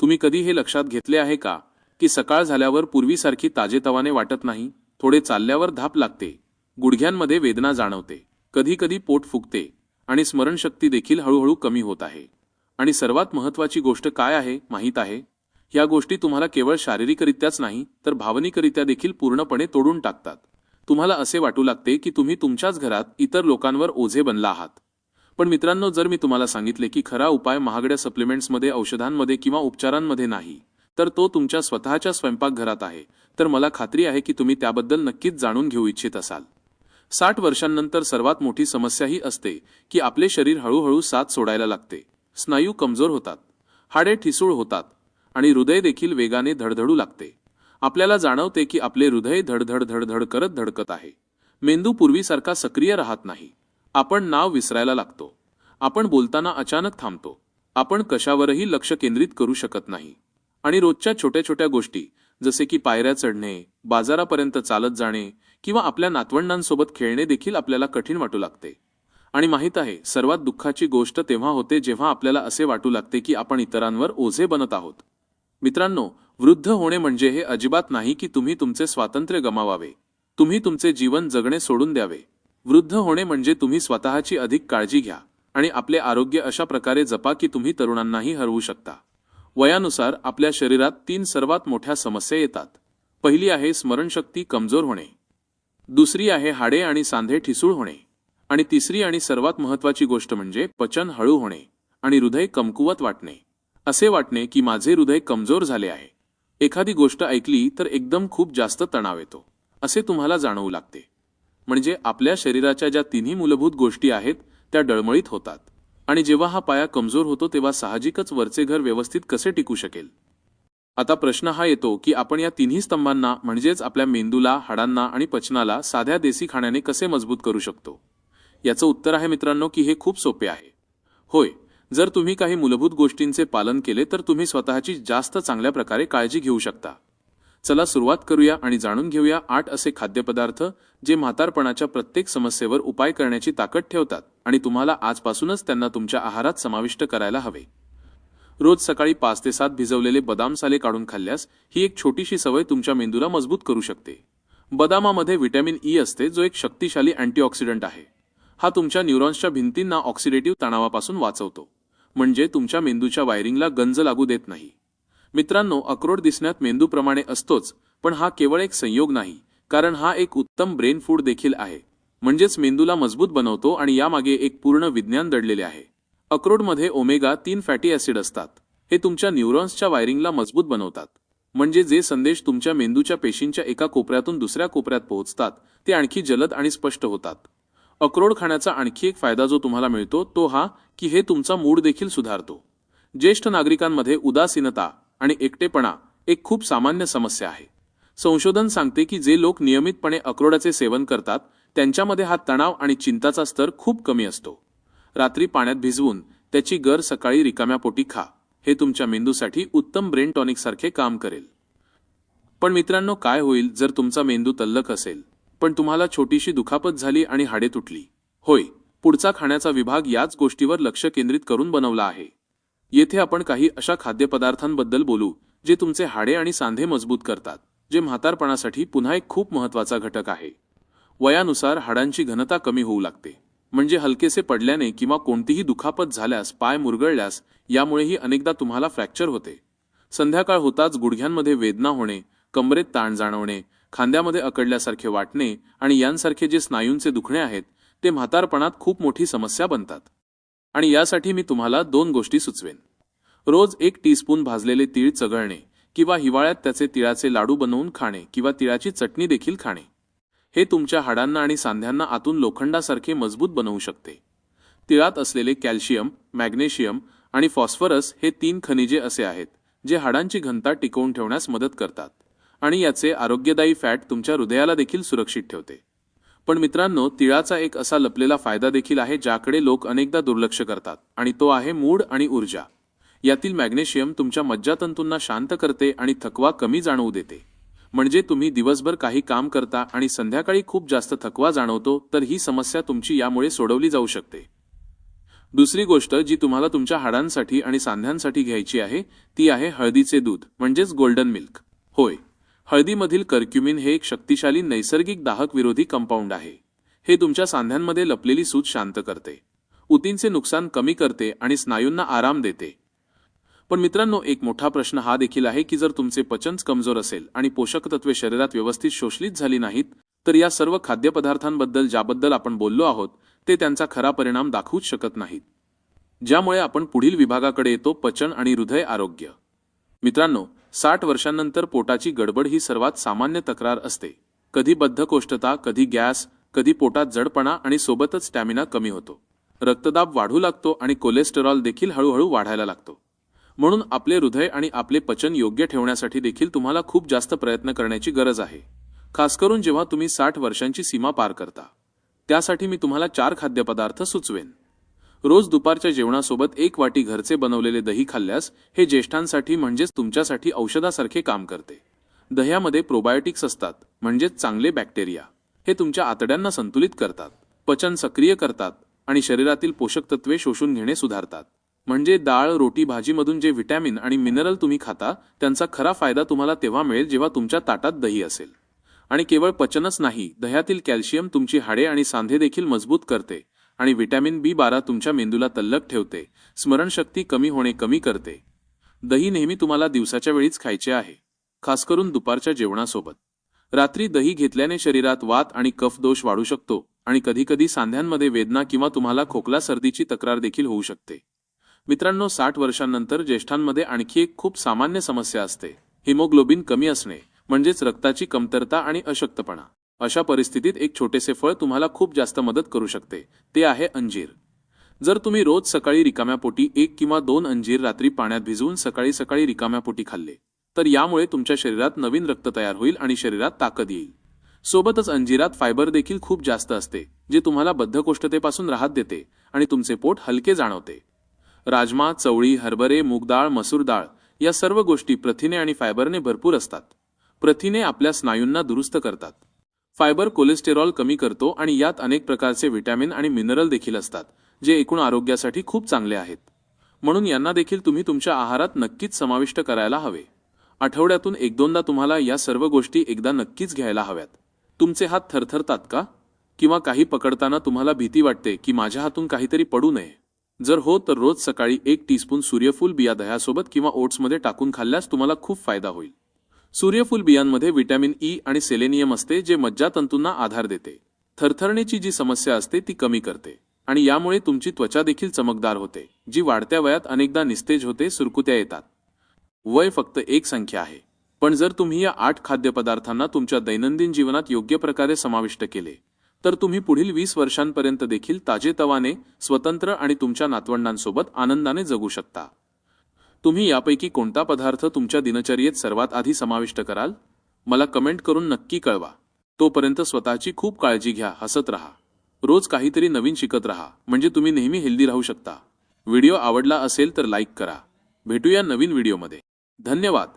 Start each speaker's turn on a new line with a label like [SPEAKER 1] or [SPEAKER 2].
[SPEAKER 1] तुम्ही कधी हे लक्षात घेतले आहे का की सकाळ झाल्यावर पूर्वीसारखी ताजेतवाने वाटत नाही थोडे चालल्यावर धाप लागते गुडघ्यांमध्ये वेदना जाणवते कधी कधी पोट फुगते आणि स्मरणशक्ती देखील हळूहळू कमी होत आहे. आणि सर्वात महत्त्वाची गोष्ट काय आहे माहीत आहे? या गोष्टी तुम्हाला केवळ शारीरिकरित्याच नाही तर भावनिकरित्या देखील पूर्णपणे तोडून टाकतात. तुम्हाला असे वाटू लागते की तुम्ही तुमच्याच घरात इतर लोकांवर ओझे बनला आहात. पण मित्रांनो जर मी तुम्हाला सांगितले की खरा उपाय महागड्या सप्लिमेंट्समध्ये औषधांमध्ये किंवा उपचारांमध्ये नाही तर तो तुमच्या स्वतःच्या स्वयंपाकघरात आहे. तर मला खात्री आहे की तुम्ही त्याबद्दल नक्कीच जाणून घेऊ इच्छित असाल. साठ वर्षांनंतर सर्वात मोठी समस्या ही असते की आपले शरीर हळूहळू साथ सोडायला लागते. स्नायू कमजोर होतात हाडे ठिसूळ होतात आणि हृदय देखील वेगाने धडधडू लागते. आपल्याला जाणवते की आपले हृदय धडधड धडधड करत धडकत आहे. मेंदू पूर्वीसारखा सक्रिय राहत नाही. आपण नाव विसरायला लागतो. आपण बोलताना अचानक थांबतो. आपण कशावरही लक्ष केंद्रित करू शकत नाही. आणि रोजच्या छोट्या छोट्या गोष्टी जसे की पायऱ्या चढणे बाजारापर्यंत चालत जाणे किंवा आपल्या नातवंडांसोबत खेळणे देखील आपल्याला कठीण वाटू लागते. आणि माहीत आहे सर्वात दुःखाची गोष्ट तेव्हा होते जेव्हा आपल्याला असे वाटू लागते की आपण इतरांवर ओझे बनत आहोत. मित्रांनो वृद्ध होणे म्हणजे हे अजिबात नाही की तुम्ही तुमचे स्वातंत्र्य गमावावे. तुम्ही तुमचे जीवन जगणे सोडून द्यावे. वृद्ध होणे म्हणजे तुम्ही स्वतःची अधिक काळजी घ्या आणि आपले आरोग्य अशा प्रकारे जपा की तुम्ही तरुणांनाही हरवू शकता. वयानुसार आपल्या शरीरात तीन सर्वात मोठ्या समस्या येतात. पहिली आहे स्मरणशक्ती कमजोर होणे. दुसरी आहे हाडे आणि सांधे ठिसूळ होणे. आणि तिसरी आणि सर्वात महत्वाची गोष्ट म्हणजे पचन हळू होणे आणि हृदय कमकुवत वाटणे. असे वाटणे की माझे हृदय कमजोर झाले आहे. एखादी गोष्ट ऐकली तर एकदम खूप जास्त तणाव येतो. असे तुम्हाला जाणवू लागते. म्हणजे आपल्या शरीराच्या ज्या तिन्ही मूलभूत गोष्टी आहेत त्या डळमळीत होतात. आणि जेव्हा हा पाया कमजोर होतो तेव्हा साहजिकच वरचे घर व्यवस्थित कसे टिकू शकेल? आता प्रश्न हा येतो की आपण या तिन्ही स्तंभांना म्हणजेच आपल्या मेंदूला हाडांना आणि पचनाला साध्या देसी खाण्याने कसे मजबूत करू शकतो? याचं उत्तर आहे मित्रांनो की हे खूप सोपे आहे. होय जर तुम्ही काही मूलभूत गोष्टींचे पालन केले तर तुम्ही स्वतःची जास्त चांगल्या प्रकारे काळजी घेऊ शकता. चला सुरुवात करूया आणि जाणून घेऊया आठ असे खाद्यपदार्थ जे म्हातारपणाच्या प्रत्येक समस्येवर उपाय करण्याची ताकद ठेवतात आणि तुम्हाला आजपासूनच त्यांना तुमच्या आहारात समाविष्ट करायला हवे. रोज सकाळी पाच ते सात भिजवलेले बदाम साले काढून खाल्ल्यास ही एक छोटीशी सवय तुमच्या मेंदूला मजबूत करू शकते. बदामामध्ये व्हिटॅमिन ई असते जो एक शक्तिशाली अँटीऑक्सिडंट आहे. हा तुमच्या न्यूरॉन्सच्या भिंतींना ऑक्सिडेटिव्ह तणावापासून वाचवतो. म्हणजे तुमच्या मेंदूच्या वायरिंगला गंज लागू देत नाही. मित्रांनो अक्रोड दिसण्यात मेंदूप्रमाणे असतोच पण हा केवळ एक संयोग नाही कारण हा एक उत्तम ब्रेन फूड देखील आहे. म्हणजेच मेंदूला मजबूत बनवतो आणि यामागे एक पूर्ण विज्ञान दडलेले आहे. अक्रोडमध्ये ओमेगा तीन फॅटी ॲसिड असतात. हे तुमच्या न्यूरॉन्सच्या वायरिंगला मजबूत बनवतात. म्हणजे जे संदेश तुमच्या मेंदूच्या पेशींच्या एका कोपऱ्यातून दुसऱ्या कोपऱ्यात पोहोचतात ते आणखी जलद आणि स्पष्ट होतात. अक्रोड खाण्याचा आणखी एक फायदा जो तुम्हाला मिळतो तो हा की हे तुमचा मूड देखील सुधारतो. ज्येष्ठ नागरिकांमध्ये उदासीनता आणि एकटेपणा एक खूप सामान्य समस्या आहे. संशोधन सांगते की जे लोक नियमितपणे अक्रोडाचे सेवन करतात त्यांच्यामध्ये हा तणाव आणि चिंताचा स्तर खूप कमी असतो. रात्री पाण्यात भिजवून त्याची गर सकाळी रिकाम्या पोटी खा. हे तुमच्या मेंदूसाठी उत्तम ब्रेन टॉनिक सारखे काम करेल. पण मित्रांनो काय होईल जर तुमचा मेंदू तल्लक असेल? पण तुम्हाला छोटीशी दुखापत झाली आणि हाडे तुटली. होय पुढचा खाण्याचा विभाग याच गोष्टीवर लक्ष केंद्रित करून बनवला आहे. येथे आपण काही अशा खाद्यपदार्थांबद्दल बोलू जे तुमचे हाडे आणि सांधे मजबूत करतात जे म्हातारपणासाठी पुन्हा एक खूप महत्त्वाचा घटक आहे. वयानुसार हाडांची घनता कमी होऊ लागते. म्हणजे हलकेसे पडल्याने किंवा कोणतीही दुखापत झाल्यास पाय मुरगळल्यास यामुळेही अनेकदा तुम्हाला फ्रॅक्चर होते. संध्याकाळ होताच गुडघ्यांमध्ये वेदना होणे कमरेत ताण जाणवणे खांद्यामध्ये अकडल्यासारखे वाटणे आणि यांसारखे जे स्नायूंचे दुखणे आहेत ते म्हातारपणात खूप मोठी समस्या बनतात. आणि यासाठी मी तुम्हाला दोन गोष्टी सुचवेन. रोज एक टीस्पून भाजलेले तीळ चघळणे किंवा हिवाळ्यात त्याचे तिळाचे लाडू बनवून खाणे किंवा तिळाची चटणी देखील खाणे. हे तुमच्या हाडांना आणि सांध्यांना आतून लोखंडासारखे मजबूत बनवू शकते. तिळात असलेले कॅल्शियम मॅग्नेशियम आणि फॉस्फरस हे तीन खनिजे असे आहेत जे हाडांची घनता टिकवून ठेवण्यास मदत करतात आणि याचे आरोग्यदायी फॅट तुमच्या हृदयाला देखील सुरक्षित ठेवते. पण मित्रांनो तिळाचा एक असा लपलेला फायदा देखील आहे ज्याकडे लोक अनेकदा दुर्लक्ष करतात आणि तो आहे मूड आणि ऊर्जा. यातील मॅग्नेशियम तुमच्या मज्जातंतूंना शांत करते आणि थकवा कमी जाणवू देते. म्हणजे तुम्ही दिवसभर काही काम करता आणि संध्याकाळी खूप जास्त थकवा जाणवतो तर ही समस्या तुमची यामुळे सोडवली जाऊ शकते. दुसरी गोष्ट जी तुम्हाला तुमच्या हाडांसाठी आणि सांध्यांसाठी घ्यायची आहे ती आहे हळदीचे दूध म्हणजेच गोल्डन मिल्क. होय. हळदीमधील कर्क्युमिन हे एक शक्तिशाली नैसर्गिक दाहक विरोधी कंपाऊंड आहे. हे तुमच्या सांध्यांमध्ये लपलेली सूज शांत करते. उतींचे नुकसान कमी करते आणि स्नायूंना आराम देते. पण मित्रांनो एक मोठा प्रश्न हा देखील आहे की जर तुमचे पचन कमजोर असेल आणि पोषक तत्वे शरीरात व्यवस्थित शोषलीच झाली नाहीत तर या सर्व खाद्यपदार्थांबद्दल ज्याबद्दल आपण बोललो आहोत ते त्यांचा खरा परिणाम दाखवूच शकत नाहीत. ज्यामुळे आपण पुढील विभागाकडे येतो पचन आणि हृदय आरोग्य. मित्रांनो साठ वर्षांनंतर पोटाची गडबड ही सर्वात सामान्य तक्रार असते. कधी बद्धकोष्ठता कधी गॅस कधी पोटात जडपणा आणि सोबतच स्टॅमिना कमी होतो. रक्तदाब वाढू लागतो आणि कोलेस्टेरॉल देखील हळूहळू वाढायला लागतो. म्हणून आपले हृदय आणि आपले पचन योग्य ठेवण्यासाठी देखील तुम्हाला खूप जास्त प्रयत्न करण्याची गरज आहे. खास करून जेव्हा तुम्ही साठ वर्षांची सीमा पार करता. त्यासाठी मी तुम्हाला चार खाद्यपदार्थ सुचवेन. रोज दुपारच्या जेवणासोबत एक वाटी घरचे बनवलेले दही खाल्ल्यास हे ज्येष्ठांसाठी म्हणजेच तुमच्यासाठी औषधासारखे काम करते. दह्यामध्ये प्रोबायोटिक्स असतात म्हणजेच चांगले बॅक्टेरिया हे तुमच्या आतड्यांना संतुलित करतात पचन सक्रिय करतात आणि शरीरातील पोषक तत्वे शोषून घेणे सुधारतात. म्हणजे डाळ रोटी भाजीमधून जे व्हिटॅमिन आणि मिनरल तुम्ही खाता त्यांचा खरा फायदा तुम्हाला तेव्हा मिळेल जेव्हा तुमच्या ताटात दही असेल. आणि केवळ पचनच नाही दह्यातील कॅल्शियम तुमची हाडे आणि सांधे देखील मजबूत करते. आणि व्हिटॅमिन बी बारा तुमच्या मेंदूला तल्लक ठेवते. स्मरणशक्ती कमी होणे कमी करते. दही नेहमी तुम्हाला दिवसाच्या वेळीच खायचे आहे. खास करून दुपारच्या जेवणासोबत. रात्री दही घेतल्याने शरीरात वात आणि कफ दोष वाढू शकतो आणि कधीकधी सांध्यांमध्ये वेदना किंवा तुम्हाला खोकला सर्दीची तक्रार देखील होऊ शकते. मित्रांनो साठ वर्षांनंतर ज्येष्ठांमध्ये आणखी एक खूप सामान्य समस्या असते. हिमोग्लोबिन कमी असणे म्हणजेच रक्ताची कमतरता आणि अशक्तपणा. अशा परिस्थितीत एक छोटेसे फळ तुम्हाला खूप जास्त मदत करू शकते. ते आहे अंजीर. जर तुम्ही रोज सकाळी रिकाम्या पोटी एक किंवा दोन अंजीर रात्री पाण्यात भिजवून सकाळी सकाळी रिकाम्या पोटी खाल्ले तर यामुळे तुमच्या शरीरात नवीन रक्त तयार होईल आणि शरीरात ताकद येईल. सोबतच अंजिरात फायबर देखील खूप जास्त असते जे तुम्हाला बद्धकोष्ठतेपासून राहत देते आणि तुमचे पोट हलके जाणवते. राजमा चवळी हरभरे मूगडाळ मसूर डाळ या सर्व गोष्टी प्रथिने आणि फायबरने भरपूर असतात. प्रथिने आपल्या स्नायूंना दुरुस्त करतात. फायबर कोलेस्टेरॉल कमी करतो आणि यात अनेक प्रकारचे व्हिटॅमिन आणि मिनरल देखील असतात जे एकूण आरोग्यासाठी खूप चांगले आहेत. म्हणून यांना देखील तुम्ही तुमच्या आहारात नक्कीच समाविष्ट करायला हवे. आठवड्यातून एक दोनदा तुम्हाला या सर्व गोष्टी एकदा नक्कीच घ्यायला हव्यात. तुमचे हात थरथरतात का? किंवा काही पकडताना तुम्हाला भीती वाटते की माझ्या हातून काहीतरी पडू नये? जर हो तर रोज सकाळी एक टीस्पून सूर्यफूल बिया दह्यासोबत किंवा ओट्समध्ये टाकून खाल्ल्यास तुम्हाला खूप फायदा होईल. सूर्यफूल बियांमध्ये व्हिटॅमिन ई आणि सेलेनियम असते जे मज्जातंतूंना आधार देते. थरथरणेची जी समस्या असते ती कमी करते. आणि यामुळे तुमची त्वचा देखील चमकदार होते जी वाढत्या वयात अनेकदा निस्तेज होते सुरकुत्या येतात. वय फक्त एक संख्या आहे. पण जर तुम्ही या आठ खाद्यपदार्थांना तुमच्या दैनंदिन जीवनात योग्य प्रकारे समाविष्ट केले तर तुम्ही पुढील वीस वर्षांपर्यंत देखील ताजेतवाने स्वतंत्र आणि तुमच्या नातवंडांसोबत आनंदाने जगू शकता. तुम्ही यापैकी कोणता पदार्थ तुमच्या दिनचर्येत सर्वात आधी समाविष्ट कराल? मला कमेंट करून नक्की कळवा. तोपर्यंत स्वतःची खूप काळजी घ्या हसत राहा. रोज काहीतरी नवीन शिकत राहा म्हणजे तुम्ही नेहमी हेल्दी राहू शकता. व्हिडिओ आवडला असेल तर लाईक करा. भेटूया नवीन व्हिडिओमध्ये. धन्यवाद.